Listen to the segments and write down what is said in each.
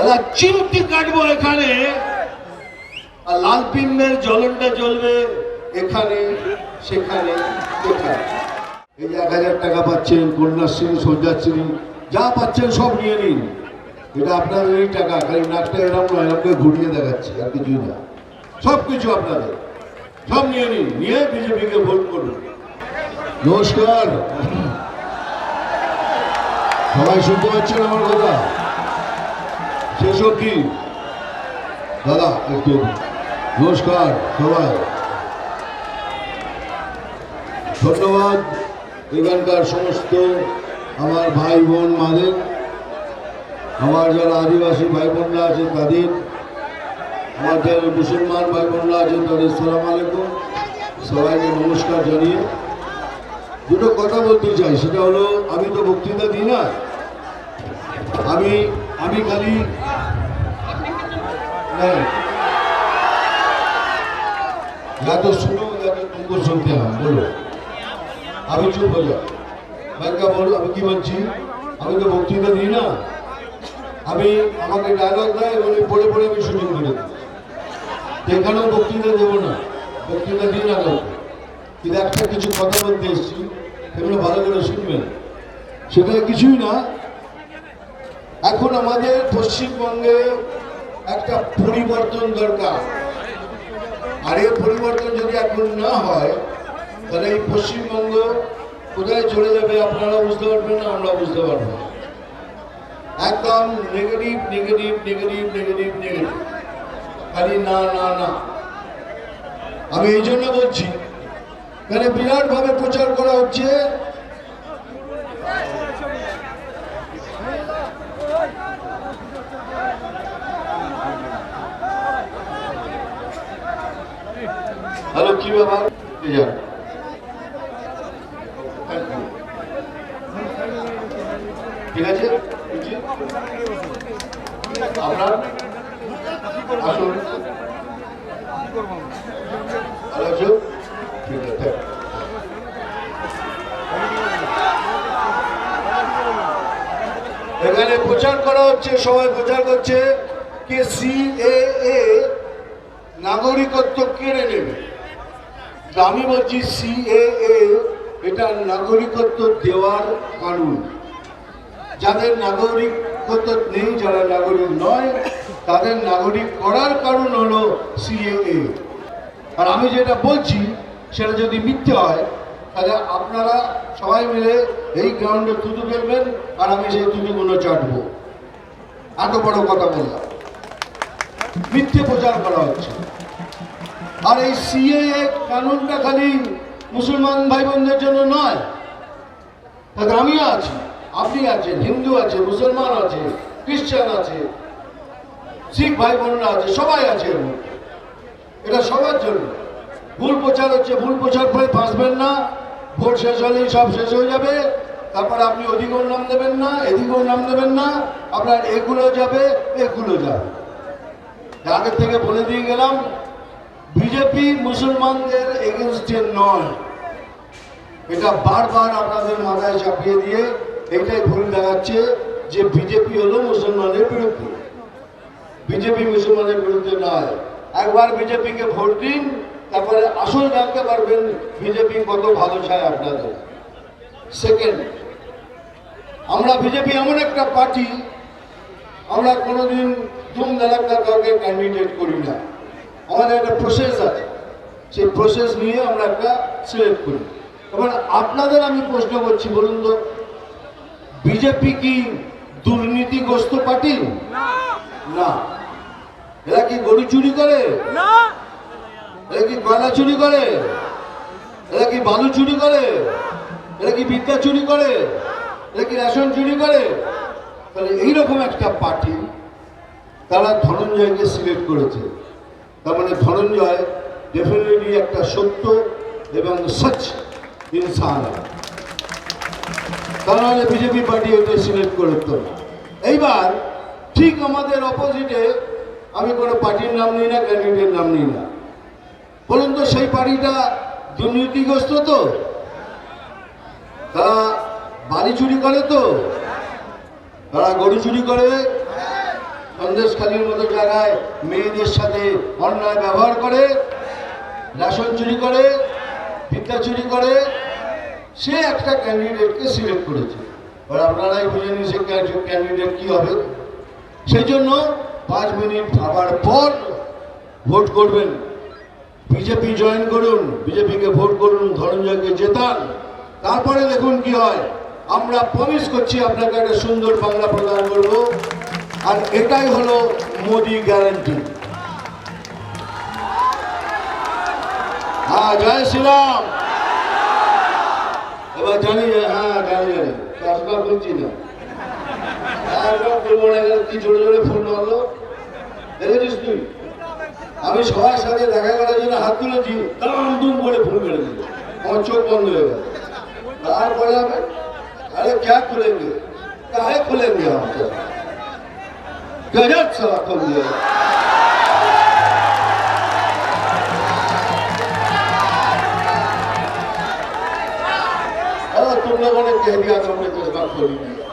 দাদা চিমটি কাটবো এখানে। আর লাল পিম্বের জ্বলনটা জ্বলবে এখানে, সেখানে এখানে এই এক হাজার টাকা পাচ্ছেন, কন্যাশ্রী, সজ্জাশ্রী, যা পাচ্ছেন সব নিয়ে নিন। এটা আপনাদেরই টাকা, খালি নাকটা এরম নয় এরকম ঘুরিয়ে দেখাচ্ছে, আর কিছুই না। সব কিছু আপনাদের। সব নিয়ে নিন, নিয়ে বিজেপিকে ভোট করুন। নমস্কার। সবাই শুনতে পাচ্ছেন আমার কথা? শেষ কি দাদা, একটু নমস্কার সবাই। ধন্যবাদ এখানকার সমস্ত আমার ভাই বোন মাদের, আমার যারা আদিবাসী ভাই বোনরা আছেন তাদের আমার যারা মুসলমান ভাই বোনরা আছেন তাদের সালাম আলাইকুম। সবাইকে নমস্কার জানিয়ে দুটো কথা বলতে চাই, সেটা হলো, আমি তো বক্তৃতা দিই না। আমি আমি খালি এত শুনো এত বলো। আমি চুপ হয়ে যাই ব্যাংকা আমি কি বলছি আমি তো বক্তৃতা দিই না। আমি, আমাকে ডায়লগ দেয় উনি পড়ে পড়ে আমি শুটিং করে দিই এখানেও বক্তৃতা দেবো না, বক্তৃতা দিই না কাউকে। কিন্তু একটা কিছু কথা বলতে এসেছি এগুলো ভালো করে শুনবেন সেটা কিছুই না। এখন আমাদের পশ্চিমবঙ্গে একটা পরিবর্তন দরকার। আর এই পরিবর্তন যদি এখন না হয়, তাহলে এই পশ্চিমবঙ্গ কোথায় চলে যাবে আপনারা বুঝতে পারবেন না, আমরা বুঝতে পারব। একদম negative negative negative negative negative খালি না না না। আমি এই জন্য বলছি মানে বিরাট ভাবে প্রচার করা হচ্ছে ঠিক আছে আপনার আসুন। এখানে প্রচার করা হচ্ছে, সবাই প্রচার করছে। কে সিএএ নাগরিকত্ব কেড়ে নেবে। আমি বলছি সিএএ এটা নাগরিকত্ব দেওয়ার কানুন। যাদের নাগরিকত্ব নেই, যারা নাগরিক নয়, তাদের নাগরিক করার কারণ হলো সিএএ আর আমি যেটা বলছি, সেটা যদি মিথ্যে হয়, তাহলে আপনারা সবাই মিলে এই গ্রাউন্ডে থুতু ফেলবেন, আর আমি সেই থুতুগুলো চাটবো। এত বড় কথা বললাম। মিথ্যে প্রচার করা হচ্ছে। আর এই সিএএ কানুনটা খালি মুসলমান ভাই বোনদের জন্য নয়। তাতে আমি আছি, আপনি আছেন, হিন্দু আছে, মুসলমান আছে, খ্রিস্টান আছে, শিখ ভাই বোনরা আছে, সবাই আছে এটা সবার জন্য। ভুল প্রচার হচ্ছে, ভুল প্রচার করে ফাঁসবেন না। ভোট শেষ হলেই সব শেষ হয়ে যাবে। তারপরে আপনি ওদিকেও নাম দেবেন না, এদিকেও নাম দেবেন না। আপনার এগুলো যাবে এগুলো যাবে। আগের থেকে বলে দিয়ে গেলাম বিজেপি মুসলমানদের এগেনস্টে নয়। এটা বারবার আপনাদের মাথায় চাপিয়ে দিয়ে এটাই ভুল দেখাচ্ছে যে বিজেপি হলো মুসলমানের বিরুদ্ধে। বিজেপি মুসলমানের বিরুদ্ধে নয়। একবার বিজেপিকে ভোট দিন, তারপরে আসল জানতে পারবেন বিজেপি কত ভালো চায় আপনাদের। সেকেন্ড আমরা বিজেপি এমন একটা পার্টি আমরা কোনোদিন ধুম কাউকে ক্যান্ডিডেট করি না। আমাদের একটা প্রসেস আছে। সেই প্রসেস নিয়ে আমরা একটা সিলেক্ট করি। এবার আপনাদের আমি প্রশ্ন করছি বলুন তো বিজেপি কি দুর্নীতিগ্রস্ত পার্টি? না। এরা কি গরু চুরি করে? এরা কি কয়লা চুরি করে? এরা কি বালু চুরি করে? এরা কি বিদ্যা চুরি করে? এরা কি রেশন চুরি করে? তাহলে এইরকম একটা পার্টি তারা ধনঞ্জয়কে সিলেক্ট করেছে। তার মানে ধনঞ্জয় ডেফিনেটলি একটা সত্য এবং সচ ইনসান। তারা নাহলে বিজেপি পার্টি ওটা সিলেক্ট করতো না এইবার ঠিক আমাদের অপোজিটে আমি কোনো পার্টির নাম নিই না ক্যান্ডিডেটের নাম নিই না। বলুন তো সেই পার্টিটা দুর্নীতিগ্রস্ত তো? তারা বাড়ি চুরি করে তো? তারা গরু চুরি করে? সন্দেশখালীর মতো জায়গায় মেয়েদের সাথে অন্যায় ব্যবহার করে, রেশন চুরি করে, ভিক্ষা চুরি করে, সে একটা ক্যান্ডিডেটকে সিলেক্ট করেছে। এবার আপনারাই বুঝে নিন সে ক্যান্ডিডেট কী হবে। সেই জন্য পাঁচ মিনিট ভাবার পর ভোট করবেন। বিজেপি জয়েন করুন, বিজেপিকে ভোট করুন, ধনঞ্জয়কে জেতান। তারপরে দেখুন কি হয়। আমরা প্রমিস করছি, আপনাকে একটা সুন্দর বাংলা প্রদান করব। আর এটাই হলো মোদি গ্যারান্টি হ্যাঁ জয় শ্রীরাম। এবার জানি হ্যাঁ জানি জানি কাজটা বলছি না। ফোন মারলো? আমি সবার সাথে দেখা করার জন্য হাত তুলেছি, দাম দুম করে ফোন মেরে দিল আমার চোখ বন্ধ হয়ে গেল। তারপরে আমি, আরে ক্যা খুলেঙ্গে কাহে খুলেঙ্গে हम तो गजब साला खोल दिया अरे तुम लोगों ने कह दिया तो हमने चश्मा खोल दिया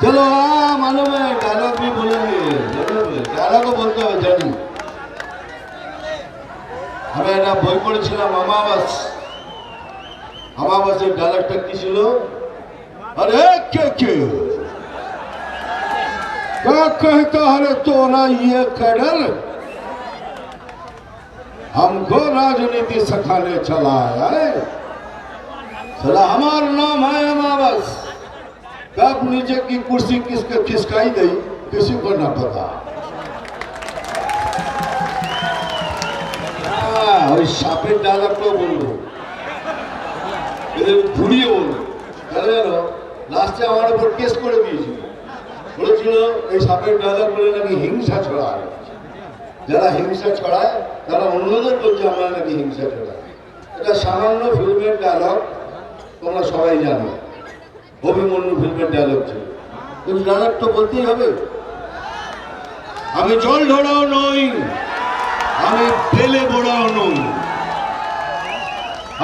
चलो हाँ मालूम है डायलॉग भी बोलेंगे डायलॉग बोलते হবে জানি আমি একটা বই পড়েছিলাম আমাবাস আমাবাসের ডায়লগটা কি ছিল अरे के के क्या कहता है तोरा ये कडल हमको राजनीति सिखाने चला है चला हमारा नाम है अमावस कब नीचे की कुर्सी किसके खिसकाई गई किसी को ना पता हाँ, ওই সাপের ডায়লগটাও বলবো এদের ঘুরিয়ে বলবো কেন জানো লাস্টে আমার উপর কেস করে দিয়েছিল বলেছিল, এই সাপের ডায়লগ বলে নাকি হিংসা ছড়ায়। যারা হিংসা ছড়ায়, তারা অন্যদের বলছে আমরা নাকি হিংসা ছড়াই। এটা সামান্য ফিল্মের ডায়লগ তোমরা সবাই জানো। অভিমন্যু ফিল্মের ডায়লগ ছিল। কিন্তু ডায়লগ তো বলতেই হবে। আমি জল ঢোড়াও নই, আমি ফেলে বোড়াও নই।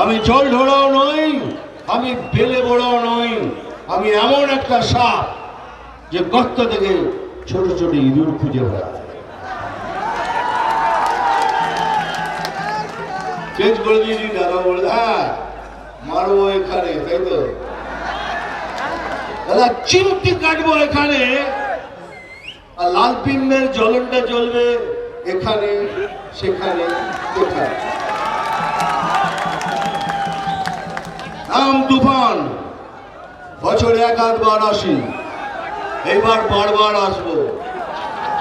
আমি জল ঢোড়াও নই, আমি ফেলে বোড়াও নই। আমি এমন একটা সাপ যে গর্ত থেকে ছোট ছোট ইঁদুর খুঁজে বেড়ায়। চেঞ্জ করে দিয়েছি দাদা, বলে হ্যাঁ মারবো এখানে, তাই তো? দাদা, চিমটি কাটবো এখানে, আর লাল পিন্ডের জ্বলনটা জ্বলবে এখানে, সেখানে কোথায় নাম তুফান, বছরে এক আধবার আসি। এইবার বারবার আসব।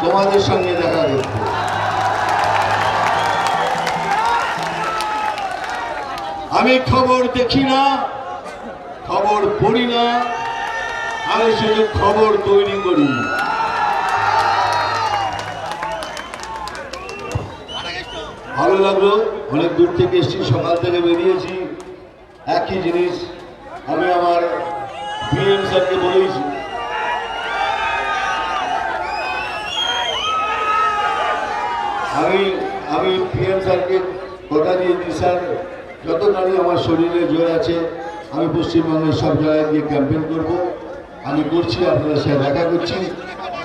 তোমাদের সঙ্গে দেখা করতে। আমি খবর দেখি না, খবর পড়ি না, আমি শুধু খবর তৈরি করি। ভালো লাগল, অনেক দূর থেকে এসেছি, সকাল থেকে বেরিয়েছি। একই জিনিস আমি আমার বিএম স্যারকে বলেছি। আমি আমি পিএম স্যারকে কথা দিয়েছি, স্যার যতখানি আমার শরীরে জোর আছে, আমি পশ্চিমবঙ্গের সব জায়গায় গিয়ে ক্যাম্পেন করব। আমি করছি, আপনাদের সাথে দেখা করছি।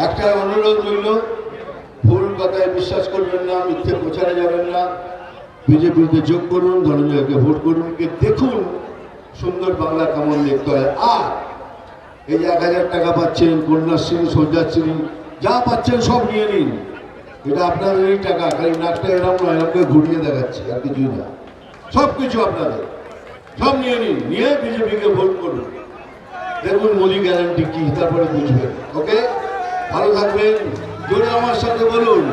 একটা অনুরোধ রইল, ভুল কথায় বিশ্বাস করবেন না, মিথ্যে প্রচারে যাবেন না। বিজেপিতে যোগ করুন, ধনঞ্জয়কে ভোট করুন কে দেখুন সুন্দর বাংলা কেমন দেখতে হয়। আর এই এক হাজার টাকা পাচ্ছেন, কন্যাশ্রী সজ্জাশ্রী যা পাচ্ছেন সব নিয়ে নিন। এটা আপনাদের এই টাকা খালি নাকটা এরম নয় এরকম করে ঘুরিয়ে দেখাচ্ছি আর কিছুই না সব কিছু আপনাদের সব নিয়ে নিন নিয়ে বিজেপিকে ভোট করুন দেখুন মোদি গ্যারান্টি কি তারপরে বুঝবেন ওকে ভালো থাকবেন জোরে আমার সাথে বলুন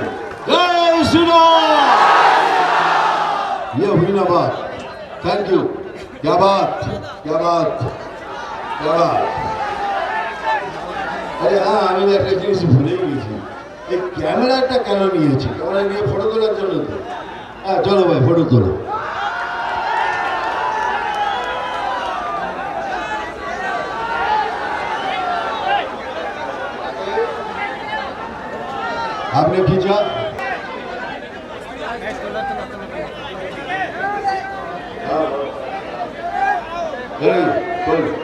জয় শ্রীরাম ये हुई ना बात थैंक यू क्या बात क्या बात क्या बात আরে হ্যাঁ আমি না একটা জিনিস ভুলেই গেছি এই ক্যামেরাটা কেন নিয়েছি? ক্যামেরা নিয়ে ফটো তোলার জন্য তো। হ্যাঁ চলো ভাই ফটো তোলো। আপনি কি চান? এই, চলুন।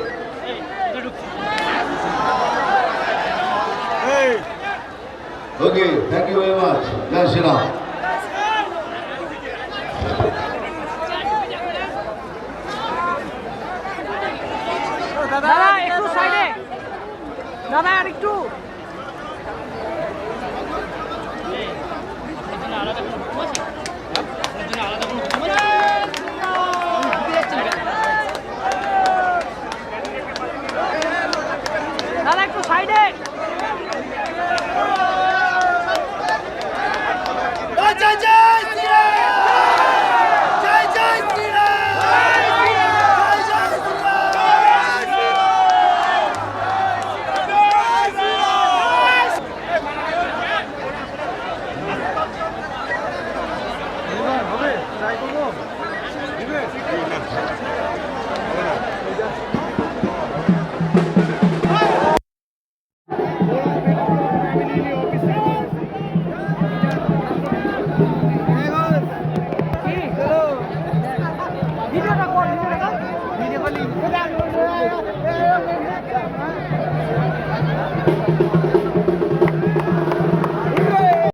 Okay thank you very much জয় শ্রীরাম দাদা একটু সাইডে। দাদা আর একটু। দাদা